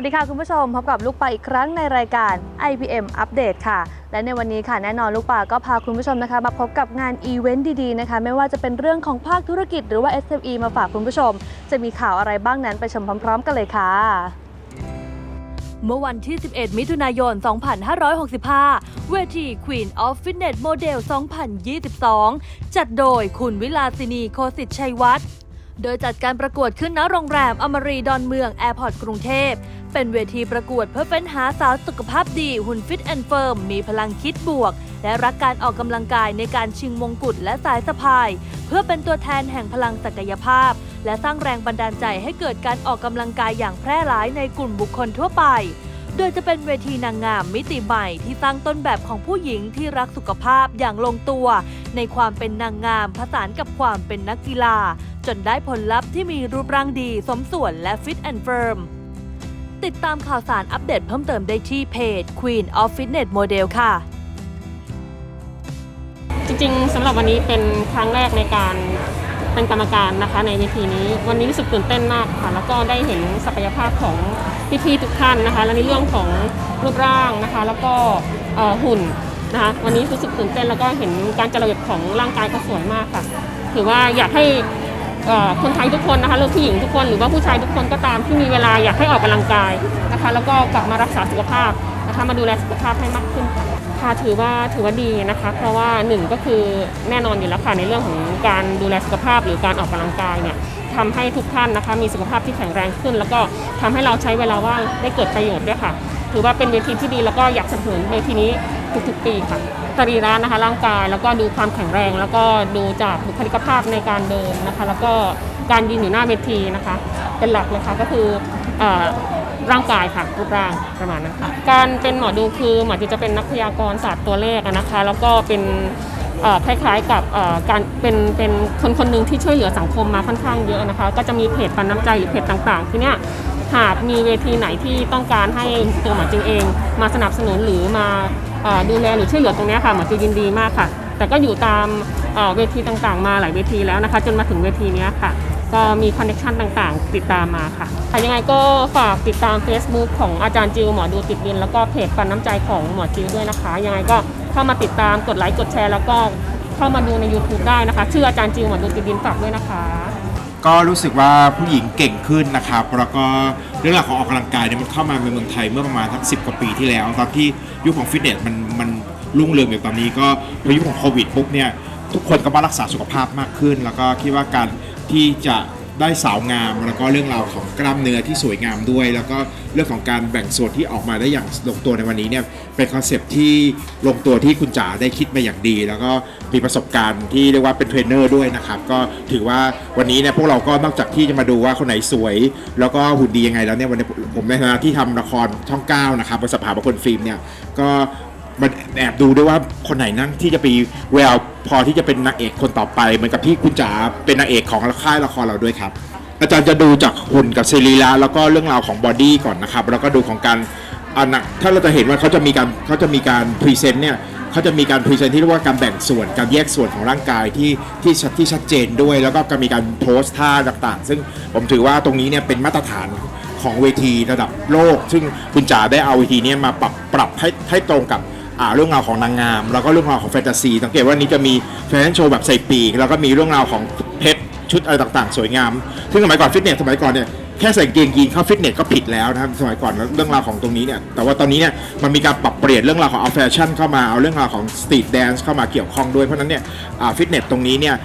วัสดีค่ะคุณผู้ชมพบกับลูกปลาอีกครั้งในรายการ IPM อัปเดตค่ะ และในวันนี้ค่ะแน่นอนลูกปลาก็พาคุณผู้ชมนะคะ มาพบกับงานอีเวนต์ดีๆนะคะ ไม่ว่าจะเป็นเรื่องของภาคธุรกิจหรือว่า SME มาฝากคุณผู้ชม จะมีข่าวอะไรบ้างนั้นไปชมพร้อมๆ กันเลยค่ะเมื่อวันที่ 11 มิถุนายน 2565 เวที Queen of Fitness Model 2022 จัดโดยคุณวิลาสินีโคสิตชัยวัฒน์ โดยจัดการประกวดขึ้นณโรงแรมอมรีดอนเมืองแอร์พอร์ตกรุงเทพ เป็นเวทีประกวดเพื่อเฟ้นหาสาวสุขภาพดีหุ่นฟิตแอนด์เฟิร์ม มีพลังคิดบวก และรักการออกกำลังกายในการชิงมงกุฎและสายสะพาย เพื่อเป็นตัวแทนแห่งพลังศักยภาพ และสร้างแรงบันดาลใจให้เกิดการออกกำลังกายอย่างแพร่หลายในกลุ่มบุคคลทั่วไปโดยจะเป็นเวทีนางงามมิติใหม่ที่สร้งต้นแบบของผู้หญิงที่รักสุขภาพอย่างลงตัว ในความเป็นนางงามผสานกับความเป็นนักกีฬาจนได้ผลลัพธ์ที่มีรูปร่างดีสมส่วนและฟิตแอนด์เฟิร์ม ติดตามข่าวสารอัปเดตเพิ่มเติมได้ที่เพจ Queen of Fitness Model ค่ะ จริงๆสำหรับวันนี้เป็นครั้งแรกในการเป็นกรรมการนะคะในเวทีนี้ วันนี้รู้สึกตื่นเต้นมากค่ะ แล้วก็ได้เห็นศักยภาพของพี่ๆทุกท่านนะคะ และในเรื่องของรูปร่างนะคะ แล้วก็หุ่นนะคะวันนี้รู้สึกตื่นเต้นแล้วก็เห็นการจัดระเบียบของร่างกายก็สวยมากค่ะ ถือว่าอยากให้ คนไทยทุกคนนะคะหรือผู้หญิงทุกคนหรือว่าผู้ชายทุกคนก็ตามที่มีเวลาอยากให้ออกกำลังกายนะคะ แล้วก็กลับมารักษาสุขภาพนะคะมาดูแลสุขภาพให้มากขึ้นค่ะถือว่าถือว่าดีนะคะ เพราะว่าหนึ่งก็คือแน่นอนอยู่แล้วค่ะในเรื่องของการดูแลสุขภาพหรือการออกกำลังกายเนี่ยทำให้ทุกท่านนะคะมีสุขภาพที่แข็งแรงขึ้น แล้วก็ทำให้เราใช้เวลาว่างได้เกิดประโยชน์ด้วยค่ะ ถือว่าเป็นเวทีที่ดีแล้วก็อยากสนับสนุนเวทีนี้ทุกๆปีค่ะ สรีระนะคะร่างกาย แล้วก็ดูความแข็งแรง แล้วก็ดูจากบุคลิกภาพในการเดินนะคะ แล้วก็การยืนอยู่หน้าเวทีนะคะ เป็นหลักเลยค่ะก็คืออร่างกายค่ะรูปร่างประมาณนั้นค่ะการเป็นหมอดูคือหมอดูจะเป็นนักพยากรณ์ศาสตร์ตัวเลขนะคะ แล้วก็เป็นคล้ายๆกับการเป็นเป็นคนคนหนึ่งที่ช่วยเหลือสังคมมาค่อนข้างเยอะนะคะ ก็จะมีเพจปันน้ำใจหรือเพจต่างๆ ที่เนี้ยหากมีเวทีไหนที่ต้องการให้ตัวหมอจึงเอง มาสนับสนุนหรือมา ดูแลหรือช่วยเหลือตรงนี้ค่ะหมอจึงยินดีมากค่ะ แต่ก็อยู่ตามเวทีต่างๆ มาหลายเวทีแล้วนะคะ จนมาถึงเวทีนี้ค่ะ ก็มีคอนเนคชันต่างๆ ติดตามมาค่ะค่ะยังไงก็ฝากติดตาม Facebook ของอาจารย์จิวหมอดูติดดิน แล้วก็เพจปันน้ำใจของหมอจิวด้วยนะคะ ยังไงก็เข้ามาติดตามกดไลค์กดแชร์แล้วก็เข้ามาดูใน YouTube ได้นะคะ ชื่ออาจารย์จิวหมอดูติดดินฝากด้วยนะคะ ก็รู้สึกว่าผู้หญิงเก่งขึ้นนะครับแล้วก็ เรื่องราวของออกกำลังกายเนี่ยมันเข้ามาในเมืองไทยเมื่อประมาณทักสิกว่าปีที่แล้วตอนที่ยุคของฟิตเนสมันมันรุ่งเรืองอยู่ตอนนี้ก็พอยุคของโควิดปุ๊บเนี่ยทุกคนก็มารักษาสุขภาพมากขึ้น แล้วก็คิดว่าการที่จะ ได้สาวงาม แล้วก็เรื่องราวของกล้ามเนื้อที่สวยงามด้วย แล้วก็เรื่องของการแบ่งส่วนที่ออกมาได้อย่างลงตัวในวันนี้เนี่ยเป็นคอนเซปที่ลงตัวที่คุณจ๋าได้คิดมาอย่างดี แล้วก็มีประสบการณ์ที่เรียกว่าเป็นเทรนเนอร์ด้วยนะครับก็ถือว่าวันนี้เนี่ยพวกเราก็นอกจากที่จะมาดูว่าคนไหนสวย แล้วก็หุ่นดียังไงแล้วเนี่ยวันนี้ผมในฐานะที่ทำละครช่องเก้านะครับบริษัทผาบคนฟิล์มเนี่ยก็ มาแอบดูด้วยว่าคนไหนนั่งที่จะไปแววพอที่จะเป็นนางเอกคนต่อไป เหมือนกับที่คุณจ๋าเป็นนางเอกของค่ายละครเราด้วยครับ อาจารย์จะดูจากหุ่นกับสรีระแล้วก็เรื่องราวของบอดี้ก่อนนะครับ แล้วก็ดูของการอันนะถ้าเราจะเห็นว่าเขาจะมีการเขาจะมีการพรีเซนต์เนี่ยเขาจะมีการพรีเซนต์ที่เรียกว่าการแบ่งส่วนการแยกส่วนของร่างกายที่ที่ชัดที่ชัดเจนด้วย แล้วก็การมีการโพสท่าต่างๆ ซึ่งผมถือว่าตรงนี้เนี่ยเป็นมาตรฐานของเวทีระดับโลก ซึ่งคุณจ๋าได้เอาเวทีเนี้มาปรับปรับให้ให้ตรงกับ เรื่องราวของนางงาม แล้วก็เรื่องราวของแฟนตาซีสังเกตว่านี้จะมีแฟชั่นโชว์แบบใส่ปีก แล้วก็มีเรื่องราวของเพชรชุดอะไรต่างๆ สวยงาม ซึ่งสมัยก่อนฟิตเนสสมัยก่อนเนี่ยแค่ใส่กางเกงยีนเข้าฟิตเนสก็ผิดแล้วนะครับสมัยก่อนเรื่องราวของตรงนี้เนี่ยแต่ว่าตอนนี้เนี่ยมันมีการปรับเปลี่ยนเรื่องราวของเอาแฟชั่นเข้ามาเอาเรื่องราวของสตรีทแดนซ์เข้ามาเกี่ยวข้องด้วยเพราะนั้นเนี่ยฟิตเนสตรงนี้เนี่ย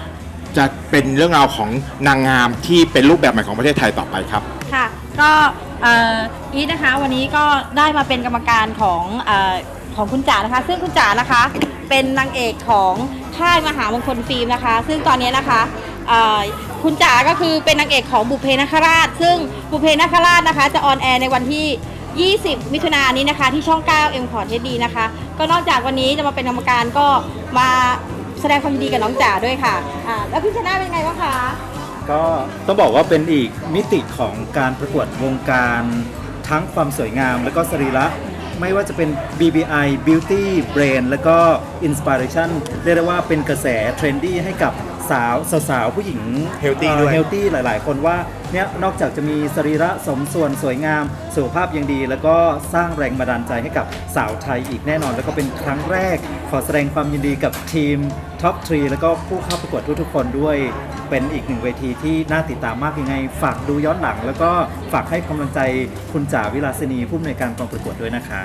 จะเป็นเรื่องราวของนางงามที่เป็นรูปแบบใหม่ของประเทศไทยต่อไปครับค่ะก็อีทนะคะวันนี้ก็ได้มาเป็นกรรมการของ ของคุณจ๋านะคะ ซึ่งคุณจ๋านะคะ เป็นนางเอกของค่ายมหามงคลฟิล์มนะคะ ซึ่งตอนนี้นะคะคุณจ๋าก็คือเป็นนางเอกของบุเพนคราช ซึ่งบุเพนคราชนะคะ จะออนแอร์ในวันที่ 20 มิถุนายนนี้นะคะ ที่ช่อง 9 M พอร์ตดีนะคะ ก็นอกจากวันนี้จะมาเป็นกรรมการก็มาแสดงความยินดีกับน้องจ๋าด้วยค่ะอ่าแล้วพี่ชนะเป็นไงบ้างคะก็ต้องบอกว่าเป็นอีกมิติของการประกวดวงการทั้งความสวยงามและก็สรีระ ไม่ว่าจะเป็น BBI Beauty Brain แล้วก็ Inspiration เรียกได้ว่าเป็นกระแสเทรนดี้ให้กับ สาวสาวๆผู้หญิง Healthy ด้วย เฮลตี้หลาย ๆ คนว่าเนี่ยนอกจากจะมีสรีระสมส่วนสวยงาม สุขภาพยังดี แล้วก็สร้างแรงบันดาลใจให้กับสาวไทยอีกแน่นอน แล้วก็เป็นครั้งแรก ขอแสดงความยินดีกับทีมท็อปทรีแล้วก็ผู้เข้าประกวดทุกๆคนด้วย เป็นอีกหนึ่งเวทีที่น่าติดตามมากยังไง ฝากดูย้อนหลัง แล้วก็ฝากให้กำลังใจคุณจ๋าวิลาสินีผู้อำนวยการกองประกวดด้วยนะคะ